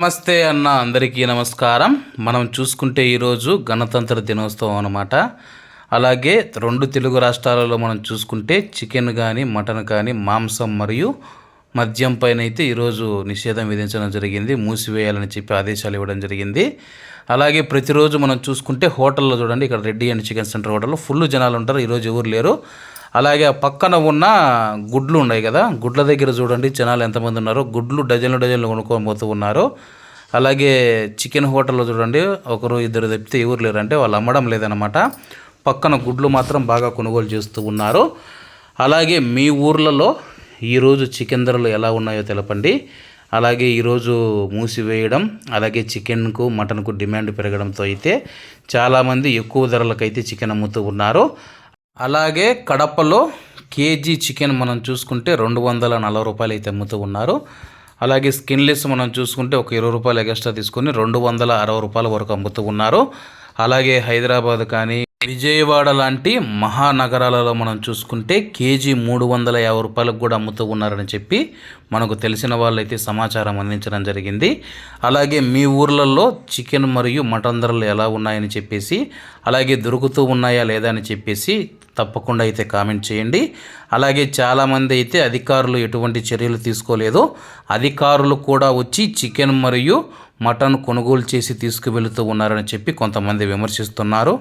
నమస్తే అన్న అందరికీ నమస్కారం. మనం చూసుకుంటే ఈరోజు గణతంత్ర దినోత్సవం అన్నమాట. అలాగే రెండు తెలుగు రాష్ట్రాలలో మనం చూసుకుంటే చికెన్ కానీ మటన్ కానీ మాంసం మరియు మద్యం పైన అయితే ఈరోజు నిషేధం విధించడం జరిగింది. మూసివేయాలని చెప్పి ఆదేశాలు ఇవ్వడం జరిగింది. అలాగే ప్రతిరోజు మనం చూసుకుంటే హోటల్లో చూడండి ఇక్కడ రెడ్డి అండ్ చికెన్ సెంటర్ హోటల్లో ఫుల్ జనాలు ఉంటారు. ఈరోజు ఎవరు లేరు. అలాగే పక్కన ఉన్న గుడ్లు ఉన్నాయి కదా గుడ్ల దగ్గర చూడండి జనాలు ఎంతమంది ఉన్నారో గుడ్లు డజన్లు డజన్లు కొనుక్కొని పోతూ ఉన్నారు. అలాగే చికెన్ హోటల్లో చూడండి ఒకరు ఇద్దరు తప్పితే ఎవరు లేరు అంటే వాళ్ళు అమ్మడం లేదనమాట పక్కన గుడ్లు మాత్రం బాగా కొనుగోలు చేస్తూ ఉన్నారు. అలాగే మీ ఊర్లలో ఈరోజు చికెన్ ధరలు ఎలా ఉన్నాయో తెలపండి. అలాగే ఈరోజు మూసివేయడం అలాగే చికెన్కు మటన్కు డిమాండ్ పెరగడంతో అయితే చాలామంది ఎక్కువ ధరలకైతే చికెన్ అమ్ముతూ ఉన్నారు. అలాగే కడపలో కేజీ చికెన్ మనం చూసుకుంటే రెండు వందల నలభై రూపాయలు అయితే అమ్ముతూ ఉన్నారు. అలాగే స్కిన్లెస్ మనం చూసుకుంటే ఒక ఇరవై రూపాయలు ఎక్స్ట్రా తీసుకొని రెండు వందల అరవై రూపాయల వరకు అమ్ముతూ ఉన్నారు. అలాగే హైదరాబాద్ కానీ విజయవాడ లాంటి మహానగరాలలో మనం చూసుకుంటే కేజీ మూడు వందల యాభై రూపాయలకు కూడా అమ్ముతూ ఉన్నారని చెప్పి మనకు తెలిసిన వాళ్ళైతే సమాచారం అందించడం జరిగింది. అలాగే మీ ఊర్లలో చికెన్ మరియు మటన్ ధరలు ఎలా ఉన్నాయని చెప్పేసి అలాగే దొరుకుతూ ఉన్నాయా లేదా అని చెప్పేసి తప్పకుండా అయితే కామెంట్ చేయండి. అలాగే చాలామంది అయితే అధికారులు ఎటువంటి చర్యలు తీసుకోలేదు. అధికారులు కూడా వచ్చి చికెన్ మరియు మటన్ కొనుగోలు చేసి తీసుకువెళుతూ ఉన్నారని చెప్పి కొంతమంది విమర్శిస్తున్నారు.